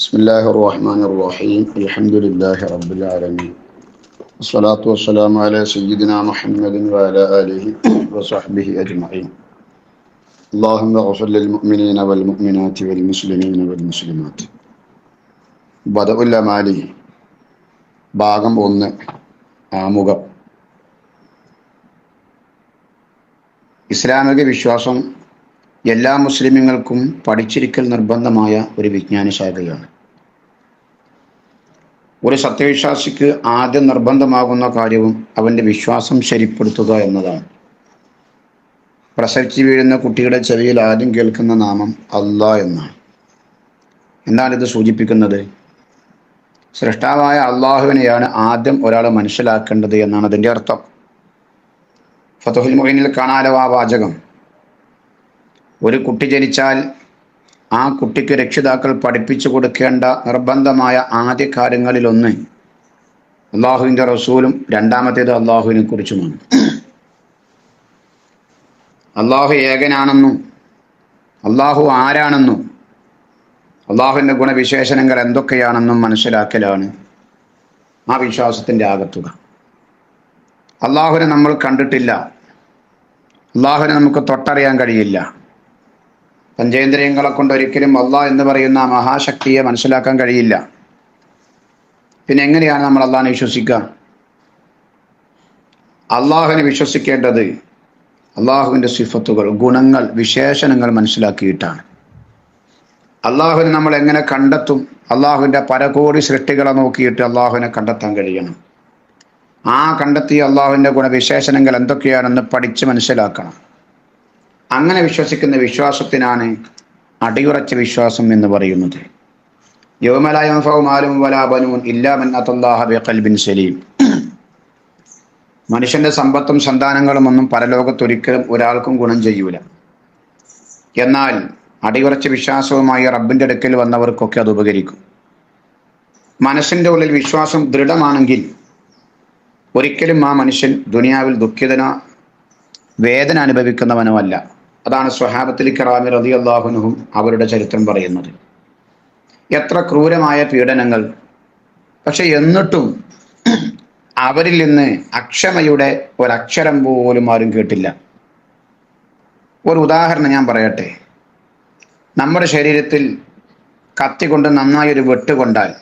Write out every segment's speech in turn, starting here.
بسم الله الرحمن الرحيم الحمد لله رب العالمين والصلاة والسلام على سيدنا محمد وعلى آله وصحبه أجمعين اللهم اغفر للمؤمنين والمؤمنات والمسلمين والمسلمات بدأ الأمالي ഭാഗം ഒന്ന് ആമുഖം ഇസ്ലാമിക വിശ്വാസം എല്ലാ മുസ്ലിമുകൾക്കും പഠിച്ചിരിക്കൽ നിർബന്ധമായ ഒരു വിജ്ഞാന ശാഖയാണ്. ഒരു സത്യവിശ്വാസിക്ക് ആദ്യം നിർബന്ധമാകുന്ന കാര്യവും അവന്റെ വിശ്വാസം ശരിപ്പെടുത്തുക എന്നതാണ്. പ്രസവിച്ച് വീഴുന്ന കുട്ടിയുടെ ചെവിയിൽ ആദ്യം കേൾക്കുന്ന നാമം അല്ല എന്നാണ്. എന്താണ് ഇത് സൂചിപ്പിക്കുന്നത്? സൃഷ്ടാവായ അള്ളാഹുവിനെയാണ് ആദ്യം ഒരാൾ മനസ്സിലാക്കേണ്ടത് എന്നാണ് അതിന്റെ അർത്ഥം. ഫതുഹുൽ മൊഹീനിൽ കാണാലോ ആ വാചകം. ഒരു കുട്ടി ജനിച്ചാൽ ആ കുട്ടിക്ക് രക്ഷിതാക്കൾ പഠിപ്പിച്ചു കൊടുക്കേണ്ട നിർബന്ധമായ ആദ്യ കാര്യങ്ങളിലൊന്ന് അള്ളാഹുവിന്റെ റസൂലും രണ്ടാമത്തേത് അള്ളാഹുവിനെ കുറിച്ചുമാണ്. അള്ളാഹു ഏകനാണെന്നും അള്ളാഹു ആരാണെന്നും അള്ളാഹുവിന്റെ ഗുണവിശേഷണങ്ങൾ എന്തൊക്കെയാണെന്നും മനസ്സിലാക്കലാണ് ആ വിശ്വാസത്തിന്റെ ആകത്തുക. അള്ളാഹുവിനെ നമ്മൾ കണ്ടിട്ടില്ല. അള്ളാഹുവിനെ നമുക്ക് തൊട്ടറിയാൻ കഴിയില്ല. പഞ്ചേന്ദ്രിയങ്ങളെ കൊണ്ട് ഒരിക്കലും അള്ളാഹ് എന്ന് പറയുന്ന മഹാശക്തിയെ മനസ്സിലാക്കാൻ കഴിയില്ല. പിന്നെ എങ്ങനെയാണ് നമ്മൾ അള്ളാഹിനെ വിശ്വസിക്കുക? അള്ളാഹുവിനെ വിശ്വസിക്കേണ്ടത് അള്ളാഹുവിന്റെ സിഫത്തുകൾ ഗുണങ്ങൾ വിശേഷണങ്ങൾ മനസ്സിലാക്കിയിട്ടാണ്. അള്ളാഹുവിനെ നമ്മൾ എങ്ങനെ കണ്ടെത്തും? അള്ളാഹുവിന്റെ പരകോടി സൃഷ്ടികളെ നോക്കിയിട്ട് അള്ളാഹുവിനെ കണ്ടെത്താൻ കഴിയണം. ആ കണ്ടെത്തിയ അള്ളാഹുവിന്റെ ഗുണവിശേഷണങ്ങൾ എന്തൊക്കെയാണെന്ന് പഠിച്ച് മനസ്സിലാക്കണം. അങ്ങനെ വിശ്വസിക്കുന്ന വിശ്വാസത്തിനാണ് അടിയുറച്ച വിശ്വാസം എന്ന് പറയുന്നത്. സലീം. മനുഷ്യന്റെ സമ്പത്തും സന്താനങ്ങളും ഒന്നും പരലോകത്തൊരിക്കലും ഒരാൾക്കും ഗുണം ചെയ്യൂല. എന്നാൽ അടിയുറച്ച വിശ്വാസവുമായി റബ്ബിന്റെ അടുക്കൽ വന്നവർക്കൊക്കെ അത് ഉപകരിക്കും. മനസ്സിന്റെ ഉള്ളിൽ വിശ്വാസം ദൃഢമാണെങ്കിൽ ഒരിക്കലും ആ മനുഷ്യൻ ദുനിയാവിൽ ദുഃഖിതനോ വേദന അനുഭവിക്കുന്നവനുമല്ല. അതാണ് സ്വഹാബത്തിൽ കറാമി റതി അള്ളാഹുനുഹും അവരുടെ ചരിത്രം പറയുന്നത്. എത്ര ക്രൂരമായ പീഡനങ്ങൾ. പക്ഷെ എന്നിട്ടും അവരിൽ നിന്ന് അക്ഷമയുടെ ഒരക്ഷരം പോലും ആരും കേട്ടില്ല. ഒരു ഉദാഹരണം ഞാൻ പറയട്ടെ. നമ്മുടെ ശരീരത്തിൽ കത്തി കൊണ്ട് നന്നായി ഒരു വെട്ട് കൊണ്ടാൽ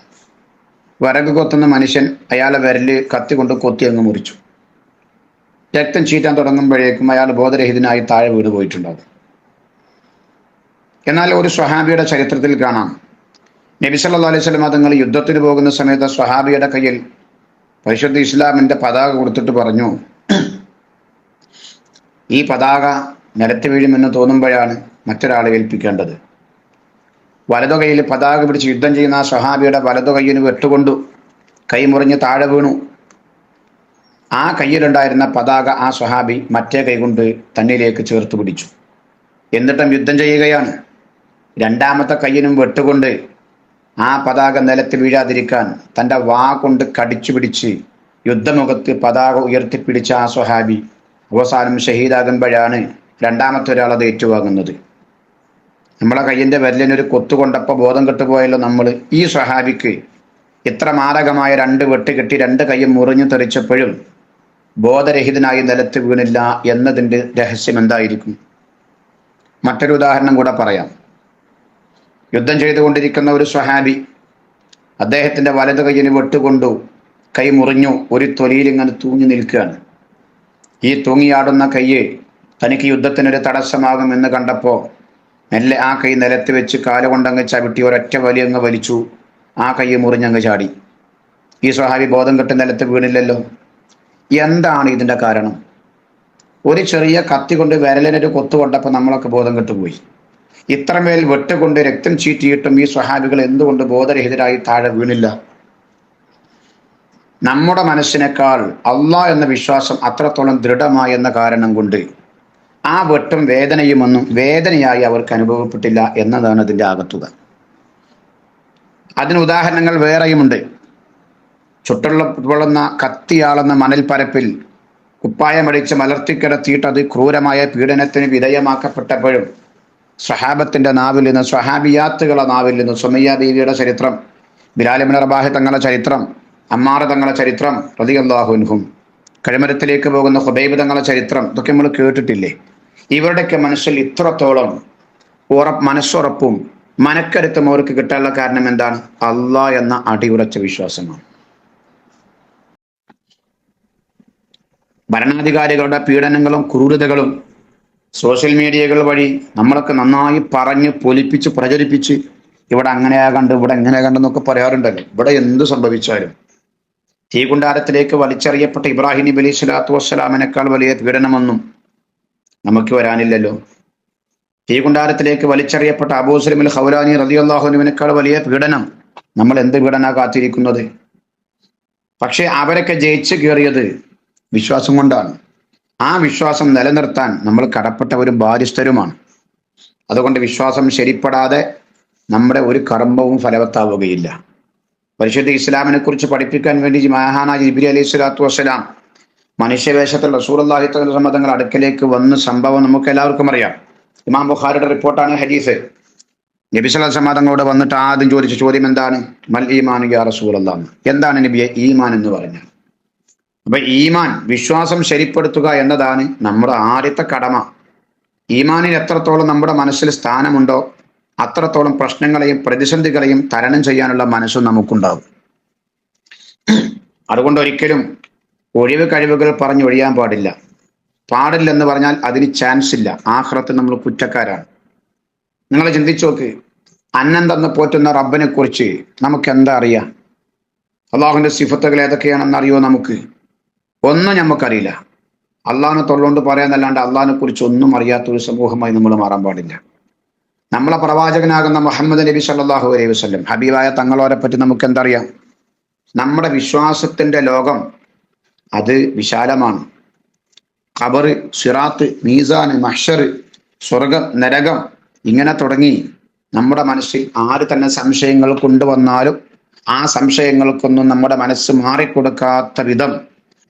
വരക് കൊത്തുന്ന മനുഷ്യൻ അയാളെ വിരൽ കത്തി കൊണ്ട് കൊത്തി അങ്ങ് മുറിച്ചു. രക്തം ചീറ്റാൻ തുടങ്ങുമ്പോഴേക്കും അയാൾ ബോധരഹിതനായി താഴെ വീട് പോയിട്ടുണ്ടാവും എന്നാൽ ഒരു സ്വഹാബിയുടെ ചരിത്രത്തിൽ കാണാം. നബി സല്ലാ അലൈഹി സ്വലം തങ്ങൾ യുദ്ധത്തിന് പോകുന്ന സമയത്ത് സ്വഹാബിയുടെ കയ്യിൽ പരിശുദ്ധ ഇസ്ലാമിന്റെ പതാക കൊടുത്തിട്ട് പറഞ്ഞു ഈ പതാക നിരത്തി വീഴുമെന്ന് തോന്നുമ്പോഴാണ് മറ്റൊരാളെ ഏൽപ്പിക്കേണ്ടത്. വലതു കൈയിൽ പതാക പിടിച്ച് യുദ്ധം ചെയ്യുന്ന ആ സ്വഹാബിയുടെ വലതു വെട്ടുകൊണ്ടു കൈ മുറിഞ്ഞ് താഴെ വീണു. ആ കയ്യിലുണ്ടായിരുന്ന പതാക ആ സ്വഹാബി മറ്റേ കൈകൊണ്ട് തന്നിലേക്ക് ചേർത്ത് പിടിച്ചു. എന്നിട്ടും യുദ്ധം ചെയ്യുകയാണ്. രണ്ടാമത്തെ കയ്യിനും വെട്ടുകൊണ്ട് ആ പതാക നിലത്ത് വീഴാതിരിക്കാൻ തന്റെ വാ കൊണ്ട് കടിച്ചു പിടിച്ച് യുദ്ധമുഖത്ത് പതാക ഉയർത്തിപ്പിടിച്ച ആ സ്വഹാബി അവസാനം ഷഹീദാകുമ്പോഴാണ് രണ്ടാമത്തെ ഒരാൾ അത് ഏറ്റുവാങ്ങുന്നത്. നമ്മളെ കയ്യിന്റെ വിരലിനൊരു കൊത്തുകൊണ്ടപ്പോൾ ബോധം കെട്ടുപോയല്ലോ നമ്മൾ. ഈ സ്വഹാബിക്ക് ഇത്ര മാരകമായ രണ്ട് വെട്ടുകെട്ടി രണ്ട് കൈയും മുറിഞ്ഞു തെറിച്ചപ്പോഴും ബോധരഹിതനായി നിലത്ത് വീണില്ല എന്നതിന്റെ രഹസ്യം എന്തായിരിക്കും? മറ്റൊരു ഉദാഹരണം കൂടെ പറയാം. യുദ്ധം ചെയ്തുകൊണ്ടിരിക്കുന്ന ഒരു സ്വഹാബി അദ്ദേഹത്തിന്റെ വലത് കൈയിന് വെട്ടുകൊണ്ടു കൈ മുറിഞ്ഞു ഒരു തൊലിയിൽ ഇങ്ങനെ തൂങ്ങി നിൽക്കുകയാണ്. ഈ തൂങ്ങിയാടുന്ന കൈയെ തനിക്ക് യുദ്ധത്തിനൊരു തടസ്സമാകും എന്ന് കണ്ടപ്പോൾ മെല്ലെ ആ കൈ നിലത്ത് വെച്ച് കാലുകൊണ്ടങ്ങ് ചവിട്ടി ഒരൊറ്റ വലി അങ്ങ് വലിച്ചു. ആ കൈ മുറിഞ്ഞങ്ങ് ചാടി. ഈ സ്വഹാബി ബോധം കെട്ട് നിലത്ത് വീണില്ലല്ലോ. എന്താണ് ഇതിന്റെ കാരണം? ഒരു ചെറിയ കത്തി കൊണ്ട് വിരലിനൊരു കൊത്തു കൊണ്ടപ്പോൾ നമ്മളൊക്കെ ബോധം കെട്ടുപോയി. ഇത്രമേൽ വെട്ടുകൊണ്ട് രക്തം ചീറ്റിയിട്ടും ഈ സ്വഹാബികൾ എന്തുകൊണ്ട് ബോധരഹിതരായി താഴെ വീണില്ല? നമ്മുടെ മനസ്സിനേക്കാൾ അള്ളാ എന്ന വിശ്വാസം അത്രത്തോളം ദൃഢമായി എന്ന കാരണം കൊണ്ട് ആ വെട്ടും വേദനയുമൊന്നും വേദനയായി അവർക്ക് അനുഭവപ്പെട്ടില്ല എന്നതാണ് അതിന്റെ ആകത്തുക. അതിന് ഉദാഹരണങ്ങൾ വേറെയുമുണ്ട്. ചുട്ടുള്ള വിളന്ന കത്തിയാളുന്ന മണൽപ്പരപ്പിൽ കുപ്പായമടിച്ച് മലർത്തിക്കിടത്തിയിട്ട് അത് ക്രൂരമായ പീഡനത്തിന് വിധേയമാക്കപ്പെട്ടപ്പോഴും സ്വഹാബത്തിന്റെ നാവിൽ നിന്ന് സ്വഹാബിയാത്തുകളെ നാവിൽ നിന്ന് സുമയ്യ ദേവിയുടെ ചരിത്രം ബിലാലിമിൻ റബാഹി തങ്ങളുടെ ചരിത്രം അമ്മാറ തങ്ങളുടെ ചരിത്രം റതിയല്ലാഹുൻഹും കഴിമരത്തിലേക്ക് പോകുന്ന ഹുബൈബ് തങ്ങളുടെ ചരിത്രം ഇതൊക്കെ നമ്മൾ കേട്ടിട്ടില്ലേ? ഇവരുടെയൊക്കെ മനസ്സിൽ ഇത്രത്തോളം ഉറ മനസ്സുറപ്പും മനക്കരുത്തും അവർക്ക് കിട്ടാനുള്ള കാരണം എന്താണ്? അള്ളാഹ് എന്ന അടിയുറച്ച വിശ്വാസമാണ്. ഭരണാധികാരികളുടെ പീഡനങ്ങളും ക്രൂരതകളും സോഷ്യൽ മീഡിയകൾ വഴി നമ്മളൊക്കെ നന്നായി പറഞ്ഞ് പൊലിപ്പിച്ച് പ്രചരിപ്പിച്ച് ഇവിടെ അങ്ങനെയാ കണ്ട് ഇവിടെ എങ്ങനെയാ കണ്ടെന്നൊക്കെ പറയാറുണ്ടല്ലോ. ഇവിടെ എന്ത് സംഭവിച്ചാലും. തീകുണ്ടാരത്തിലേക്ക് വലിച്ചെറിയപ്പെട്ട ഇബ്രാഹിം നബി അലൈഹി സ്വലാത്തു വസ്സലാമിനേക്കാൾ വലിയ പീഡനമൊന്നും നമുക്ക് വരാനില്ലല്ലോ. തീകുണ്ടാരത്തിലേക്ക് വലിച്ചെറിയപ്പെട്ട അബൂസലിമിൽ ഹൗലാനി റതിയല്ലാഹുനുവിനേക്കാൾ വലിയ പീഡനം നമ്മൾ എന്ത് പീഡന കാത്തിരിക്കുന്നത്? പക്ഷെ അവരൊക്കെ ജയിച്ചു കയറിയത് വിശ്വാസം കൊണ്ടാണ്. ആ വിശ്വാസം നിലനിർത്താൻ നമ്മൾ കടപ്പെട്ടവരും ബാധ്യസ്ഥരുമാണ്. അതുകൊണ്ട് വിശ്വാസം ശരിപ്പെടാതെ നമ്മുടെ ഒരു കർമ്മവും ഫലവത്താവുകയില്ല. പരിശുദ്ധ ഇസ്ലാമിനെ കുറിച്ച് പഠിപ്പിക്കാൻ വേണ്ടി മഹാന ജിബിരി അലൈഹി സ്വലാത്തു വസ്സലാം മനുഷ്യവേഷത്തിൽ റസൂർ അള്ളാഹി തങ്ങൾ അടുക്കലേക്ക് വന്ന സംഭവം നമുക്ക് എല്ലാവർക്കും അറിയാം. ഇമാം ബുഖാരിയുടെ റിപ്പോർട്ടാണ് ഹദീസ്. നബി സല്ലാ തങ്ങളോട് വന്നിട്ട് ആദ്യം ചോദിച്ച ചോദ്യം എന്താണ്? മൽ ഈമാൻ യാ റസൂൽ എന്താണ് നബിയെ ഈമാൻ എന്ന് പറഞ്ഞാൽ? അപ്പൊ ഈമാൻ വിശ്വാസം ശരിപ്പെടുത്തുക എന്നതാണ് നമ്മുടെ ആദ്യത്തെ കടമ. ഈമാനിൽ എത്രത്തോളം നമ്മുടെ മനസ്സിൽ സ്ഥാനമുണ്ടോ അത്രത്തോളം പ്രശ്നങ്ങളെയും പ്രതിസന്ധികളെയും തരണം ചെയ്യാനുള്ള മനസ്സും നമുക്കുണ്ടാവും അതുകൊണ്ട് ഒരിക്കലും ഒഴിവ് കഴിവുകൾ പറഞ്ഞ് ഒഴിയാൻ പാടില്ല. പാടില്ലെന്ന് പറഞ്ഞാൽ അതിന് ചാൻസ് ഇല്ല. ആഹ്റത്തിൽ നമ്മൾ കുറ്റക്കാരാണ്. നിങ്ങൾ ചിന്തിച്ചു നോക്ക്. അന്നം തന്ന് പോറ്റുന്ന റബ്ബിനെ കുറിച്ച് നമുക്ക് എന്താ അറിയാം? അള്ളാഹുവിന്റെ സിഫത്തുകൾ ഏതൊക്കെയാണെന്ന് അറിയോ നമുക്ക്? ഒന്നും നമുക്കറിയില്ല അള്ളാഹിനെ തൊള്ളുകൊണ്ട് പറയാന്നല്ലാണ്ട് അള്ളാഹിനെ കുറിച്ച് ഒന്നും അറിയാത്ത ഒരു സമൂഹമായി നമ്മൾ മാറാൻ പാടില്ല. നമ്മളെ പ്രവാചകനാകുന്ന മുഹമ്മദ് നബി സല്ലാഹു അലൈഹി വസ്ലം ഹബീബായ തങ്ങളോരെ പറ്റി നമുക്ക് എന്തറിയാം നമ്മുടെ വിശ്വാസത്തിന്റെ ലോകം അത് വിശാലമാണ്. ഖബറ് സിറാത്ത് മീസാന് മഷർ സ്വർഗം നരകം ഇങ്ങനെ തുടങ്ങി നമ്മുടെ മനസ്സിൽ ആര് തന്നെ സംശയങ്ങൾ കൊണ്ടുവന്നാലും ആ സംശയങ്ങൾക്കൊന്നും നമ്മുടെ മനസ്സ് മാറിക്കൊടുക്കാത്ത വിധം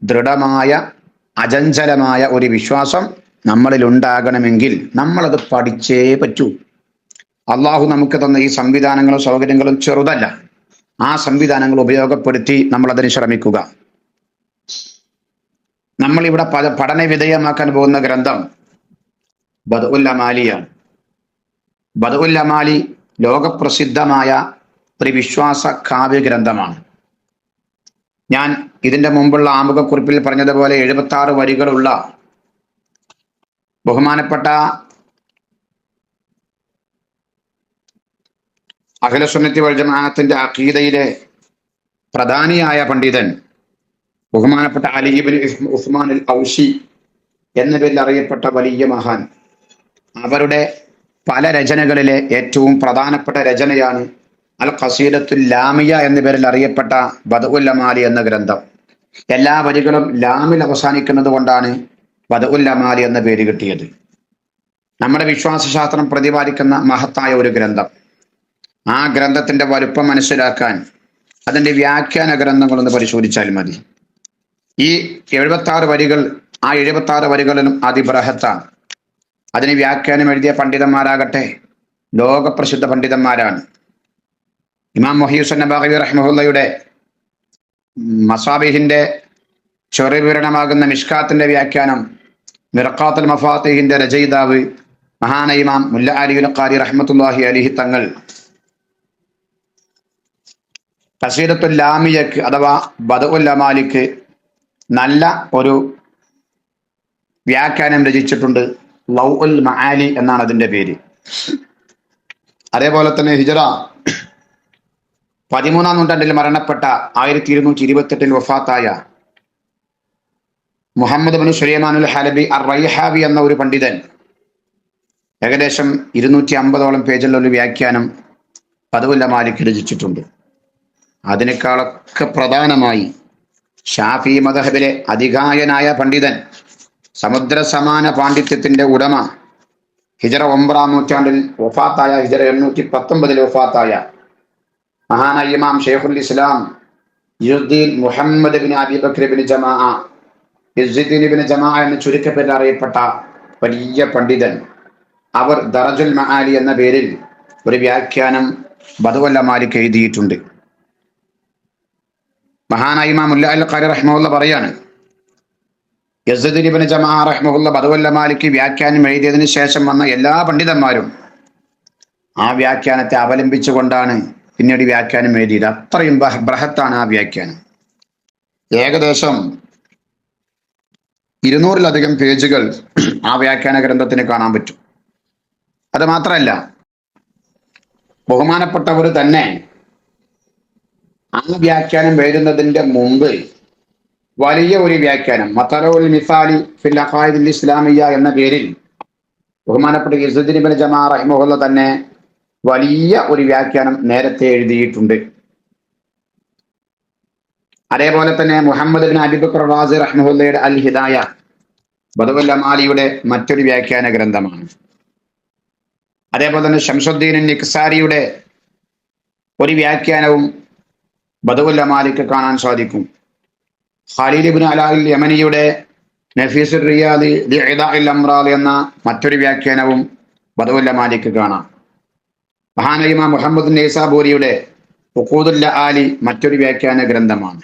ദൃഢമായ അചഞ്ചലമായ ഒരു വിശ്വാസം നമ്മളിൽ ഉണ്ടാകണമെങ്കിൽ നമ്മളത് പഠിച്ചേ പറ്റൂ. അള്ളാഹു നമുക്ക് തന്ന ഈ സംവിധാനങ്ങളും സൗകര്യങ്ങളും ചെറുതല്ല. ആ സംവിധാനങ്ങൾ ഉപയോഗപ്പെടുത്തി നമ്മൾ അതിന് ശ്രമിക്കുക. നമ്മൾ ഇവിടെ പഠന വിധേയമാക്കാൻ പോകുന്ന ഗ്രന്ഥം ബദുല്ലമാലിയാണ് ബദുല്ലമാലി ലോകപ്രസിദ്ധമായ ഒരു വിശ്വാസ കാവ്യ ഗ്രന്ഥമാണ്. ഞാൻ ഇതിന്റെ മുമ്പുള്ള ആമുഖക്കുറിപ്പിൽ പറഞ്ഞതുപോലെ എഴുപത്തി ആറ് വരികളുള്ള ബഹുമാനപ്പെട്ട അഖിലസുന്നത്തി വൽജമാഅത്തിന്റെ അഖീദയിലെ പ്രധാനിയായ പണ്ഡിതൻ ബഹുമാനപ്പെട്ട അലിബിൻ ഉസ്മാൻ അൽ ഔഷി എന്ന പേരിൽ അറിയപ്പെട്ട വലിയ മഹാൻ. അവരുടെ പല രചനകളിലെ ഏറ്റവും പ്രധാനപ്പെട്ട രചനയാണ് അൽ ഖസീദത്തുൽ ലാമിയ എന്ന പേരിൽ അറിയപ്പെട്ട ബദഉല്ലമാലി എന്ന ഗ്രന്ഥം. എല്ലാ വരികളും ലാമിൽ അവസാനിക്കുന്നത് കൊണ്ടാണ് ബദഉല്ലമാലി എന്ന പേര് കിട്ടിയത്. നമ്മുടെ വിശ്വാസശാസ്ത്രം പ്രതിപാദിക്കുന്ന മഹത്തായ ഒരു ഗ്രന്ഥം. ആ ഗ്രന്ഥത്തിന്റെ വലുപ്പം മനസ്സിലാക്കാൻ അതിന്റെ വ്യാഖ്യാന ഗ്രന്ഥങ്ങളൊന്ന് പരിശോധിച്ചാൽ മതി. ഈ എഴുപത്തി വരികൾ ആ എഴുപത്തി ആറ് വരികളിലും അതിബ്രഹത്താണ് അതിന് വ്യാഖ്യാനം എഴുതിയ പണ്ഡിതന്മാരാകട്ടെ ലോകപ്രസിദ്ധ പണ്ഡിതന്മാരാണ്. ഇമാം മൊഹീസുൻ നബാഹി റഹ്മുല്ലയുടെ മസാബിഹിന്റെ ചെറു വിവരണമാകുന്ന മിഷ്കാത്തിന്റെ വ്യാഖ്യാനം മിറക്കാത്തുൽ മഫാത്തിഹിന്റെ രചയിതാവ് മഹാന ഇമാം മുല്ല അലിയുൽ ഖാരി റഹ്മത്തുല്ലാഹി അലിഹി തങ്ങൾ. കസീദത്തുൽ ലാമിയക്ക് അഥവാ ബദഉൽ അമാലിക്ക് നല്ല ഒരു വ്യാഖ്യാനം രചിച്ചിട്ടുണ്ട് ലൗ ഉൽ മഹാലി എന്നാണ് അതിന്റെ പേര്. അതേപോലെ തന്നെ ഹിജറ പതിമൂന്നാം നൂറ്റാണ്ടിൽ മരണപ്പെട്ട ആയിരത്തി ഇരുന്നൂറ്റി ഇരുപത്തെട്ടിൽ വഫാത്തായ മുഹമ്മദ് ബിൻ സുലൈമാനുൽ ഹലബി അർ റൈഹാബി എന്ന ഒരു പണ്ഡിതൻ ഏകദേശം ഇരുന്നൂറ്റി അമ്പതോളം പേജുള്ള ഒരു വ്യാഖ്യാനം പദവുല്ല മാലിക് രചിച്ചിട്ടുണ്ട്. അതിനേക്കാളൊക്കെ പ്രധാനമായി ഷാഫി മദഹബിലെ അധികായനായ പണ്ഡിതൻ സമുദ്ര സമാന പാണ്ഡിത്യത്തിന്റെ ഉടമ ഹിജറ ഒമ്പതാം നൂറ്റാണ്ടിൽ വഫാത്തായ ഹിജറ എണ്ണൂറ്റി പത്തൊമ്പതിൽ വഫാത്തായ മഹാനായ ഇമാം ഷെയ്ഖുൽ ഇസ്ലാം യുദ്ദീൻ Muhammad bin Abi Bakri bin Jama യുദ്ദീൻ bin Jama എന്ന് ചുരുക്കപ്പേരിൽ അറിയപ്പെട്ട വലിയ പണ്ഡിതൻ. അവർ ദറജുൽ മഹാലി എന്ന പേരിൽ ഒരു വ്യാഖ്യാനം ബദവല്ല മാലിക് എഴുതിയിട്ടുണ്ട്. മഹാനായി ഇമാം മുല്ല അൽ ഖാരി റഹ്മുല്ല പറയാണ് യസദിബിന് ജമാ റഹ്മുല്ല ബദവല്ല മാലിക് വ്യാഖ്യാനം എഴുതിയതിനു ശേഷം വന്ന എല്ലാ പണ്ഡിതന്മാരും ആ വ്യാഖ്യാനത്തെ അവലംബിച്ചുകൊണ്ടാണ് പിന്നീട് വ്യാഖ്യാനം എഴുതിയത്. അത്രയും ബഹ- ബൃഹത്താണ് ആ വ്യാഖ്യാനം. ഏകദേശം ഇരുന്നൂറിലധികം പേജുകൾ ആ വ്യാഖ്യാന ഗ്രന്ഥത്തിന് കാണാൻ പറ്റും. അത് മാത്രമല്ല ബഹുമാനപ്പെട്ടവർ തന്നെ ആ വ്യാഖ്യാനം എഴുതുന്നതിന്റെ മുമ്പ് വലിയ ഒരു വ്യാഖ്യാനം മത്തലോൽ മിസാലി ഫിൽ ഇസ്ലാമിയ എന്ന പേരിൽ ബഹുമാനപ്പെട്ട ഇസുദ്ദീൻ ജമാ റഹിമഹുല്ല തന്നെ വലിയ ഒരു വ്യാഖ്യാനം നേരത്തെ എഴുതിയിട്ടുണ്ട്. അതേപോലെ തന്നെ മുഹമ്മദ് ബിൻ അബിബക്കർ പ്രവാസ് റഹ്മുല്ലയുടെ അൽ ഹിദായ അമാലിയുടെ മറ്റൊരു വ്യാഖ്യാന ഗ്രന്ഥമാണ്. അതേപോലെ തന്നെ ഷംസുദ്ദീൻ നിക്സാരിയുടെ ഒരു വ്യാഖ്യാനവും അമാലിക്ക് കാണാൻ സാധിക്കും. ഖാലിദ് ഇബ്നു അലാൽ യമനിയുടെ നഫീസുർ റിയാദി അംറാദ് എന്ന മറ്റൊരു വ്യാഖ്യാനവും അമാലിക്ക് കാണാം. മഹാനയിമ മുഹമ്മദ് നൈസാബൂരിയുടെ ഉഖൂദുല്ല ആലി മറ്റൊരു വ്യാഖ്യാന ഗ്രന്ഥമാണ്.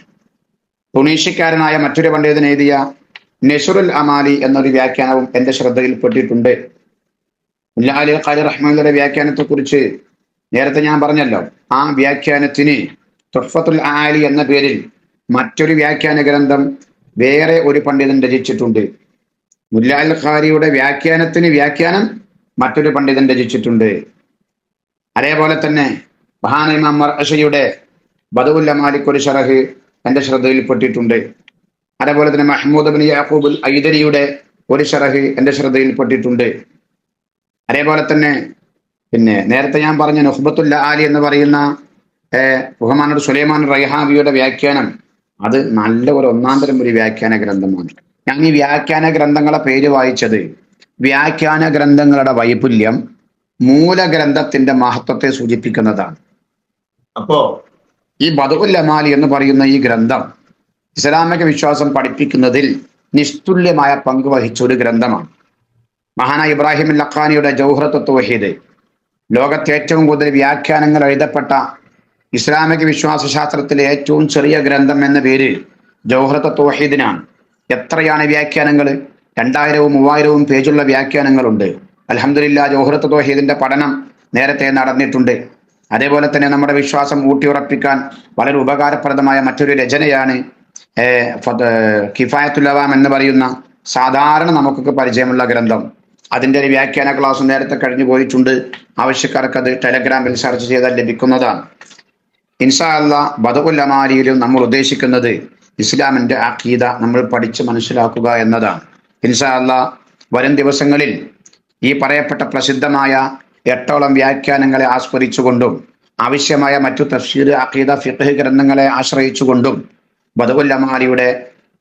തുണീഷ്യക്കാരനായ മറ്റൊരു പണ്ഡിതൻ എഴുതിയ നെസുറുൽ അമാലി എന്നൊരു വ്യാഖ്യാനവും എന്റെ ശ്രദ്ധയിൽപ്പെട്ടിട്ടുണ്ട് മുല്ലാലി ഖാലി റഹ്മാനിയുടെ വ്യാഖ്യാനത്തെ കുറിച്ച് നേരത്തെ ഞാൻ പറഞ്ഞല്ലോ. ആ വ്യാഖ്യാനത്തിന് തുഹഫത്തുൽ ആലി എന്ന പേരിൽ മറ്റൊരു വ്യാഖ്യാന ഗ്രന്ഥം വേറെ ഒരു പണ്ഡിതൻ രചിച്ചിട്ടുണ്ട്. മുല്ലാൽ ഖാരിയുടെ വ്യാഖ്യാനത്തിന് വ്യാഖ്യാനം മറ്റൊരു പണ്ഡിതൻ രചിച്ചിട്ടുണ്ട്. അതേപോലെ തന്നെ മഹാന ഇമാം മർഅശയുടെ ബദവുല്ല മാലിക് ഒരു ഷറഹ് എന്റെ ശ്രദ്ധയിൽപ്പെട്ടിട്ടുണ്ട് അതേപോലെ തന്നെ മഹ്മൂദ് ബിൻ യാഹൂബുൽ ഐദരിയുടെ ഒരു ഷറഹ് എന്റെ ശ്രദ്ധയിൽപ്പെട്ടിട്ടുണ്ട് അതേപോലെ തന്നെ പിന്നെ നേരത്തെ ഞാൻ പറഞ്ഞ നുഹബത്തുല്ല ആലി എന്ന് പറയുന്ന ബഹുമാനോട് സുലൈമാൻ റൈഹാബിയുടെ വ്യാഖ്യാനം അത് നല്ല ഒരു ഒന്നാം തരം ഒരു വ്യാഖ്യാന ഗ്രന്ഥമാണ്. ഞാൻ ഈ വ്യാഖ്യാന ഗ്രന്ഥങ്ങളെ പേര് വായിച്ചത് വ്യാഖ്യാന ഗ്രന്ഥങ്ങളുടെ വൈപുല്യം മൂലഗ്രന്ഥത്തിന്റെ മഹത്വത്തെ സൂചിപ്പിക്കുന്നതാണ്. അപ്പോ ഈ ബദുൽ അമാലി എന്ന് പറയുന്ന ഈ ഗ്രന്ഥം ഇസ്ലാമിക വിശ്വാസം പഠിപ്പിക്കുന്നതിൽ നിസ്തുല്യമായ പങ്ക് വഹിച്ച ഒരു ഗ്രന്ഥമാണ്. മഹാന ഇബ്രാഹിം ലഖാനിയുടെ ജൗഹറത്ത് വഹീദ് ലോകത്തെ ഏറ്റവും കൂടുതൽ വ്യാഖ്യാനങ്ങൾ എഴുതപ്പെട്ട ഇസ്ലാമിക വിശ്വാസ ശാസ്ത്രത്തിലെ ഏറ്റവും ചെറിയ ഗ്രന്ഥം എന്ന പേര് ജൗഹറത്ത് തൗഹീദിനാണ് എത്രയാണ് വ്യാഖ്യാനങ്ങൾ രണ്ടായിരവും മൂവായിരവും പേജുള്ള വ്യാഖ്യാനങ്ങളുണ്ട്. അലഹമില്ല ജോഹറത്ത് തൗഹീദിന്റെ പഠനം നേരത്തെ നടന്നിട്ടുണ്ട്. അതേപോലെ തന്നെ നമ്മുടെ വിശ്വാസം ഊട്ടിയുറപ്പിക്കാൻ വളരെ ഉപകാരപ്രദമായ മറ്റൊരു രചനയാണ് കിഫായത്തുലവാം എന്ന് പറയുന്ന സാധാരണ നമുക്കൊക്കെ പരിചയമുള്ള ഗ്രന്ഥം. അതിന്റെ ഒരു വ്യാഖ്യാന ക്ലാസ് നേരത്തെ കഴിഞ്ഞു പോയിട്ടുണ്ട്. ആവശ്യക്കാർക്ക് അത് ടെലഗ്രാമിൽ സെർച്ച് ചെയ്താൽ ലഭിക്കുന്നതാണ്. ഇൻഷാ അല്ല ബദകുല്ലമാരിയിലും നമ്മൾ ഉദ്ദേശിക്കുന്നത് ഇസ്ലാമിന്റെ അഖീദ നമ്മൾ പഠിച്ച് മനസ്സിലാക്കുക എന്നതാണ്. ഇൻഷാ അല്ല വരും ദിവസങ്ങളിൽ ഈ പറയപ്പെട്ട പ്രസിദ്ധമായ എട്ടോളം വ്യാഖ്യാനങ്ങളെ ആസ്വദിച്ചുകൊണ്ടും ആവശ്യമായ മറ്റു തഫ്സീർ അഖീദ ഫിഖ് ഗ്രന്ഥങ്ങളെ ആശ്രയിച്ചുകൊണ്ടും ബദുല്ലമാരിയുടെ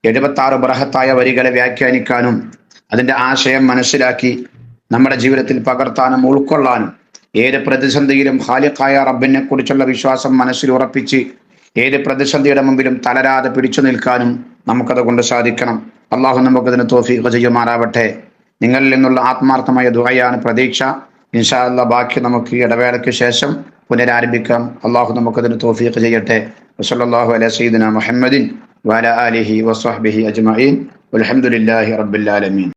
എഴുപത്തി ആറ് ബൃഹത്തായ വരികളെ വ്യാഖ്യാനിക്കാനും അതിന്റെ ആശയം മനസ്സിലാക്കി നമ്മുടെ ജീവിതത്തിൽ പകർത്താനും ഉൾക്കൊള്ളാനും ഏത് പ്രതിസന്ധിയിലും ഖാലിഖായ റബ്ബിനെ കുറിച്ചുള്ള വിശ്വാസം മനസ്സിൽ ഉറപ്പിച്ച് ഏത് പ്രതിസന്ധിയുടെ മുമ്പിലും തളരാതെ പിടിച്ചു നിൽക്കാനും നമുക്കത് കൊണ്ട് സാധിക്കണം. അള്ളാഹു നമുക്കതിന് തോഫീഖ് ചെയ്യുമാറാവട്ടെ. നിങ്ങളിൽ നിന്നുള്ള ആത്മാർത്ഥമായ ദുആയാണ് പ്രതീക്ഷ. ഇൻഷാ അല്ലാ ബാക്കി നമുക്ക് ഇടവേളയ്ക്ക് ശേഷം പുനരാരംഭിക്കാം. അള്ളാഹു നമുക്കതിന് തോഫീഖ് ചെയ്യട്ടെ. വസല്ലാഹു അല സീദന മുഹമ്മദിൻ വഅലാ അലിഹി വസ്വഹ്ബിഹി അജ്മീൻ അലഹമുല്ലാഹി റബ്ബിൽ ആലമീൻ.